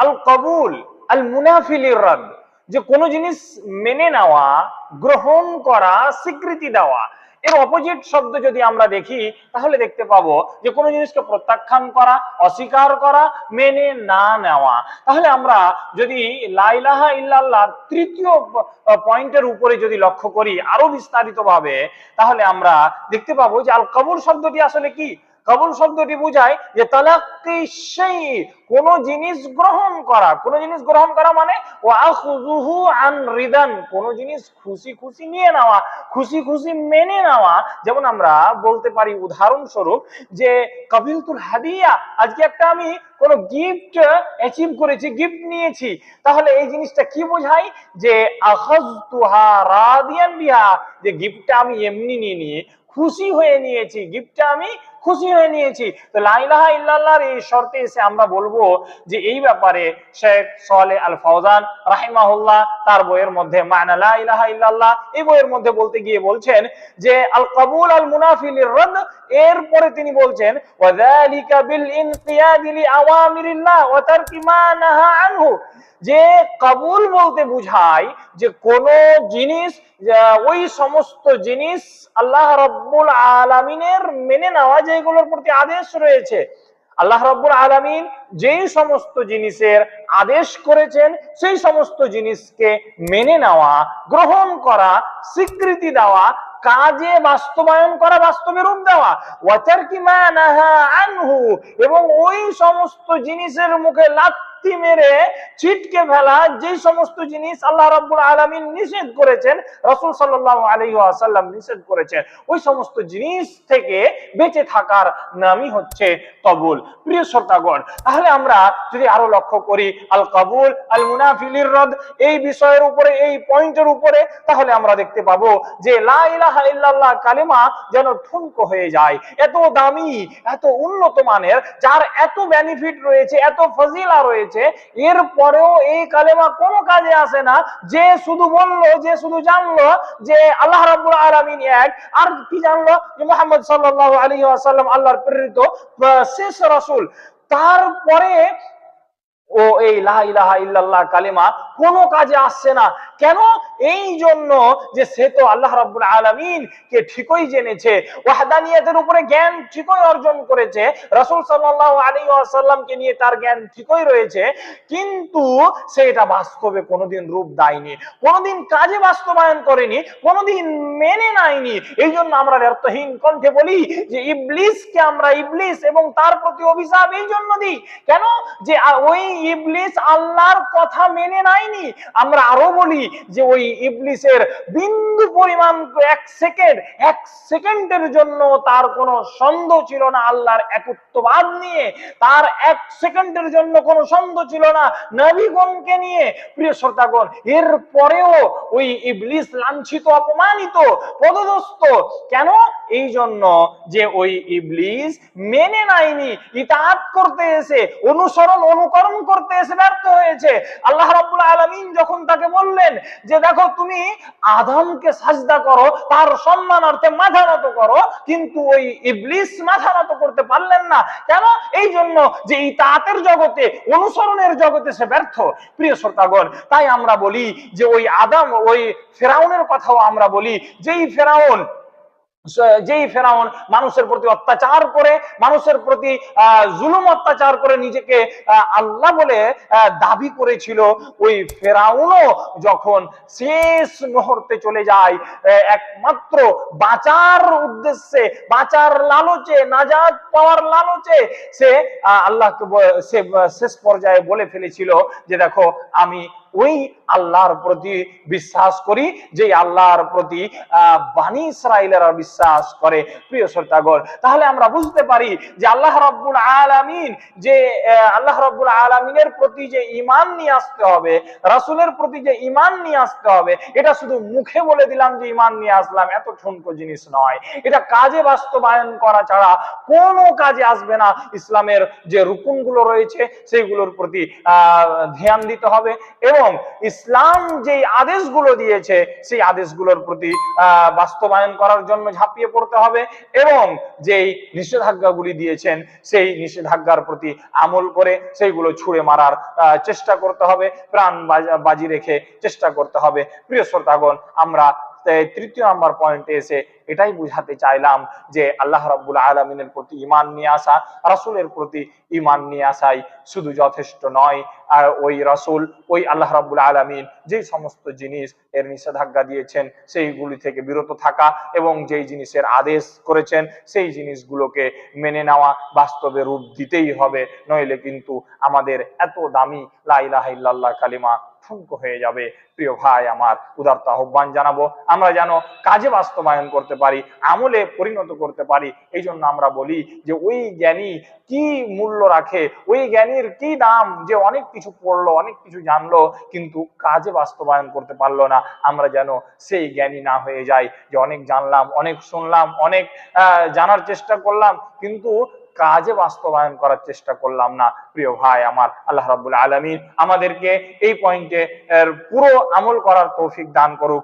আল কবুল, আল মুনাফিলির রদ যে কোনো জিনিস মেনে নেওয়া, গ্রহণ করা, স্বীকৃতি দেওয়া। এর অপোজিট শব্দ যদি আমরা দেখি, তাহলে দেখতে পাবো যে কোনো জিনিসকে প্রত্যাখ্যান করা, অস্বীকার করা, মেনে না নেওয়া। তাহলে আমরা যদি লাইলাহা ইল্লাল্লাহ তৃতীয় পয়েন্টের উপরে যদি লক্ষ্য করি আরও বিস্তারিত ভাবে তাহলে আমরা দেখতে পাবো যে আল কবুল শব্দটি আসলে কি? কবুল শব্দটি বোঝায় যে তালাক্কি সেই? কোন জিনিস গ্রহণ করা। কোন জিনিস গ্রহণ করা মানে আন রিদান। কোন জিনিস খুশি খুশি নিয়ে নেওয়া, খুশি খুশি মেনে নেওয়া। যেমন আমরা বলতে পারি উদাহরণস্বরূপ যে, কবিলতুল হাদিয়া, আজকে একটা আমি কোন গিফট অ্যাচিভ করেছি গিফট নিয়েছি। তাহলে এই জিনিসটা কি বোঝায়? যে, আখাযতুহা রাদিয়ান বিহা। যে গিফটটা আমি এমনি নিয়ে নিয়ে খুশি হয়ে নিয়েছি গিফটটা আমি খুশি হয়ে নিয়েছি। তো লাইলাহা ইল্লাল্লাহর এই শর্তে এসে আমরা বলব যে এই ব্যাপারে শেখ সোয়ালে আল ফৌজান রাহিমাহুল্লাহ তার বইয়ের মধ্যে মায়না লা ইলাহা ইল্লাল্লাহ এই বইয়ের মধ্যে বলতে গিয়ে বলছেন যে আল কবুল আল মুনাফিলির রদ এরপরে তিনি বলছেন, ওয়াযালিকা বিল ইনকিয়াদি লি আওয়ামিরিল্লাহ ওয়া তারকি মা নাহা আনহু। যে কবুল বলতে বুঝায় যে কোন জিনিস ওই সমস্ত জিনিস আল্লাহ রব্বুল আলামিনের মেনে নেওয়া যেগুলোর প্রতি আদেশ রয়েছে। আল্লাহ রব্বুল আলমিন যেই সমস্ত জিনিসের আদেশ করেছেন, সেই সমস্ত জিনিসকে মেনে নেওয়া, গ্রহণ করা, স্বীকৃতি দেওয়া, কাজে বাস্তবায়ন করা, বাস্তবে রূপ দেওয়া এবং ওই সমস্ত জিনিসের মুখে লাত্তি মেরে ছিটকে ফেলা যে সমস্ত জিনিস আল্লাহ রাব্বুল আলামিন নিষেধ করেছেন, রাসূল সাল্লাল্লাহু আলাইহি ওয়াসাল্লাম নিষেধ করেছেন, ওই সমস্ত জিনিস থেকে বেঁচে থাকার নামই হচ্ছে কবুল। প্রিয় শ্রোতাগণ, তাহলে আমরা যদি আরও লক্ষ্য করি, আল কবুল, আল মুনাফিলির রদ, এই বিষয়ের উপরে, এই পয়েন্টের উপরে, তাহলে আমরা দেখতে পাবো যে লা ইলাহা ইল্লাল্লাহ কালেমা যেন ঠুনকো হয়ে যায়। এত দামি, এত উন্নত মানের, যার এত বেনিফিট রয়েছে, এত ফজিলা রয়েছে এরপরেও এই কালেমা কোনো কাজে আসে না। যে শুধু বলল, যে শুধু জানলো যে আল্লাহ রাবুল আলমিন এক, আর কি জানলো? যে মোহাম্মদ সাল্লাল্লাহু আলী আসাল্লাম আল্লাহর প্রেরিত শেষ রসুল। তারপরে ও এই লাহা ইলাহা ইল্লাল্লাহ কালিমা কোনো কাজে আসছে না। কেন? এই জন্য যে সে তো আল্লাহ রাব্বুল আলামিন কে ঠিকই জেনেছে, ওয়াহদানিয়াতের উপরে জ্ঞান ঠিকই অর্জন করেছে, রাসূল সাল্লাল্লাহু আলাইহি ওয়াসাল্লামকে নিয়ে তার জ্ঞান ঠিকই রয়েছে, কিন্তু সে এটা বাস্তবে কোনোদিন রূপ দেয়নি, কোনোদিন কাজে বাস্তবায়ন করেনি, কোনোদিন মেনে নেয়নি। এই জন্য আমরা ব্যর্থহীন কণ্ঠে বলি যে ইবলিসকে আমরা ইবলিস এবং তার প্রতি অভিশাপ এই জন্য দিই। কেন? যে ওই ইবলিস আল্লাহর কথা মেনে নেয়নি আমরা আরও বলি যে ওই ইবলিসের বিন্দু পরিমাণ এক সেকেন্ড, এক সেকেন্ডের জন্য তার কোনো সন্দেহ ছিল না আল্লাহর একত্ববাদ নিয়ে। তার এক সেকেন্ডের জন্য কোনো সন্দেহ ছিল না নবীগণকে নিয়ে। প্রিয় শ্রোতাগণ এর পরেও ওই ইবলিস লাঞ্ছিত, অপমানিত, পদদস্ত, কেন এই জন্য যে ওই ইবলিস মেনে নাইনি ইতাআত করতে এসে, অনুসরণ, অনুকরণ করতে এসে ব্যর্থ হয়েছে। আল্লাহ রাব্বুল আলামিন যখন তাকে বললেন যে, দেখো, তুমি আদমকে সাজদা করো, তার সম্মানার্থে মাথা নত করো, কিন্তু ওই ইবলিস মাথা নত করতে পারলেন না। কেন? এই জন্য যে এই তাঁতের জগতে, অনুসরণের জগতে সে ব্যর্থ। প্রিয় শ্রোতাগণ, তাই আমরা বলি যে, ওই আদম, ওই ফেরাউনের কথাও আমরা বলি, যেই ফেরাউন যেই ফেরাউন মানুষের প্রতি অত্যাচার করে, মানুষের প্রতি জুলুম অত্যাচার করে নিজেকে আল্লাহ বলে দাবি করেছিল, ওই ফেরাউনও যখন শেষ মুহূর্তে চলে যায় একমাত্র বাঁচার উদ্দেশ্যে, বাঁচার লালচে, নাজাত পাওয়ার লালচে, সে আল্লাহকে সে, শেষ পর্যায়ে বলে ফেলেছিল যে দেখো, আমি ওই আল্লাহর প্রতি বিশ্বাস করি যে আল্লাহর প্রতি বানি ইসরায়েলেরা বিশ্বাস করে। প্রিয় শ্রোতাগণ, তাহলে আমরা বুঝতে পারি যে আল্লাহ রাব্বুল আলামিন যে আল্লাহ রাব্বুল আলামিনের প্রতি যে ঈমান নিয়ে আসতে হবে, রাসূলের প্রতি যে ঈমান নিয়ে আসতে হবে, এটা শুধু মুখে বলে দিলাম যে ঈমান নিয়ে আসলাম, এত ঠুনকো জিনিস নয়। এটা কাজে বাস্তবায়ন করা ছাড়া কোনো কাজে আসবে না। ইসলামের যে রুকুনগুলো রয়েছে, সেইগুলোর প্রতি ধ্যান দিতে হবে এবং এবং ইসলাম যেই আদেশগুলো দিয়েছে, সেই আদেশগুলোর প্রতি বাস্তবায়ন করার জন্য ঝাঁপিয়ে পড়তে হবে এবং যেই নিষেধাজ্ঞাগুলি দিয়েছেন, সেই নিষেধাজ্ঞার প্রতি আমল করে সেইগুলো ছুঁড়ে মারার চেষ্টা করতে হবে, প্রাণ বাজি রেখে চেষ্টা করতে হবে। প্রিয় শ্রোতাগণ, আমরা তৃতীয় নাম্বার পয়েন্টে এসে এটাই বুঝাতে চাইলাম যে আল্লাহ রাব্বুল আলমিনের প্রতি ইমান নিয়ে আসা, রাসূলের প্রতি ইমান নিয়ে আসাই শুধু যথেষ্ট নয়। আর ওই রাসূল, ওই আল্লাহ রাব্বুল আলামিন যে সমস্ত জিনিস এর নিষেধাজ্ঞা দিয়েছেন, সেইগুলি থেকে বিরত থাকা এবং যেই জিনিসের আদেশ করেছেন, সেই জিনিসগুলোকে মেনে নেওয়া বাস্তবে রূপ দিতেই হবে। নইলে কিন্তু আমাদের এত দামি লা ইলাহা ইল্লাল্লাহ কালিমা ঠুনকো হয়ে যাবে। প্রিয় ভাই আমার, উদারত আহ্বান জানাব। আমরা যেন কাজে বাস্তবায়ন করতে পারি, আমলে পরিণত করতে পারি এই জন্য আমরা বলি যে ওই জ্ঞানী কি মূল্য রাখে, ওই জ্ঞানীর কি দাম যে অনেক কিছু পড়ল, অনেক কিছু জানলো, কিন্তু কাজে বাস্তবায়ন করতে পারল না। আমরা যেন সেই জ্ঞানী না হয়ে যাই যে অনেক জানলাম, অনেক শুনলাম, অনেক জানার চেষ্টা করলাম, কিন্তু কাজে বাস্তবায়ন করার চেষ্টা করলাম না। প্রিয় ভাই আমার, আল্লাহ রাব্বুল আলামিন আমাদেরকে এই পয়েন্টে পুরো আমল করার তৌফিক দান করুক।